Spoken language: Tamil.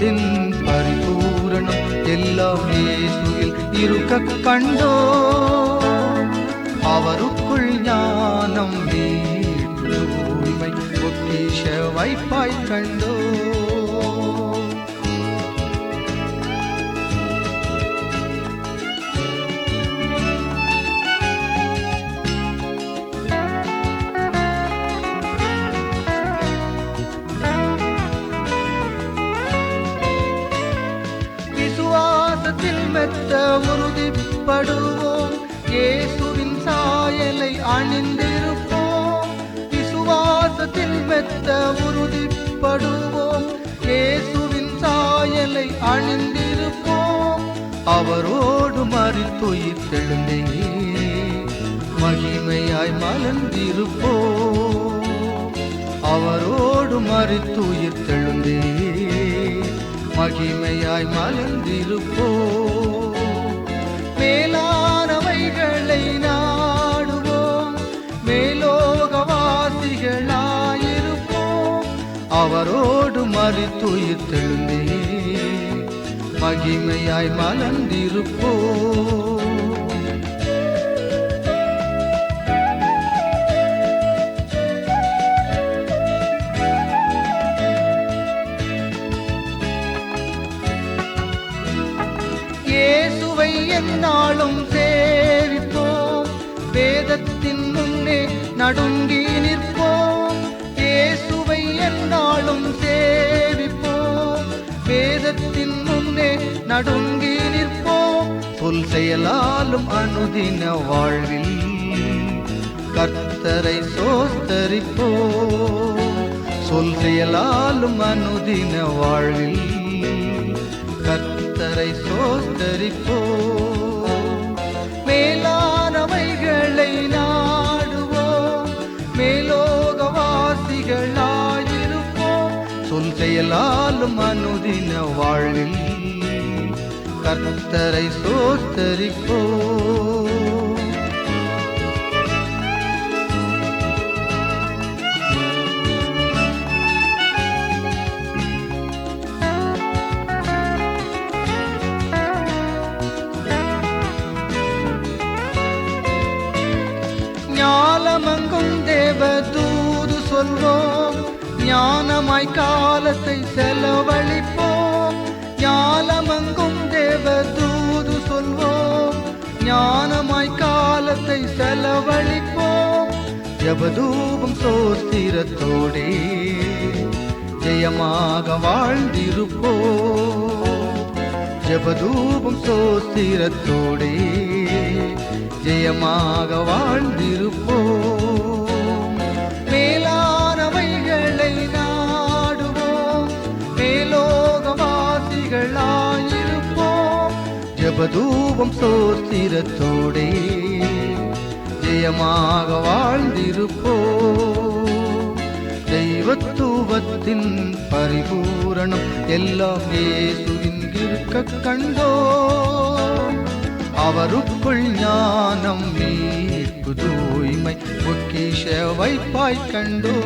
அதன் பரிபூரணம் எல்லாம் இயேசுவில் இருக்க கண்டோ அவருக்குள் ஞானம் மீட்பு தூய்மை பொக்கிஷ வைப்பாய் கண்டோ பெற்ற உறுதிப்படுவோம். இயேசுவின் சாயலை அணிந்திருப்போம். விசுவாசத்தில் மெத்த உறுதிப்படுவோம். இயேசுவின் சாயலை அணிந்திருப்போம். அவரோடு மறித்துயிர் தெழுந்தே மகிமையாய் மலர்ந்திருப்போம். அவரோடு மறித்துயிர் தெழுந்தே மகிமையாய் மலர்ந்திருப்போம். அவரோடு மறித்துயிர் தெழுந்தே மகிமையாய் மலர்ந்திருப்போ. இயேசுவை என்னாலும் சேவிப்போம் வேதத்தின் முன்னே நடுங்கி நடுங்கி நிற்போம் சொல் செயலாலும் அனுதின வாழ்வில். கர்த்தரை சோஸ்தரிப்போம் சொல் செயலாலும் அனுதின வாழ்வில். கர்த்தரை சோஸ்தரிப்போம் மேலானவைகளை நாடுவோம் மேலோக வாசிகளாயிருப்போம் சொல் செயலாலும் அனுதின வாழ்வில். கர்த்தரை சோத்தரிப்போ ஞாலமங்கும் தேவ தூது சொல்வோம். ஞானமாய் காலத்தை செலவழிப்போம். ஞானமாய் காலத்தை செலவழிப்போம். ஜபதூபம் சோஸ்திரத்தோடே ஜெயமாக வாழ்ந்திருப்போம். ஜபதூபம் சோஸ்திரத்தோடே ஜெயமாக வாழ்ந்திருப்போம். தீபதூபம் சோஸ்திரத்தோடே ஜெயமாக வாழ்ந்திருப்போ. தெய்வத்துவத்தின் பரிபூரணம் எல்லாம் இயேசுவின் இருக்க கண்டோ அவருக்குள் ஞானம் மீட்பு தூய்மை பொக்கிஷ வைப்பாய் கண்டோ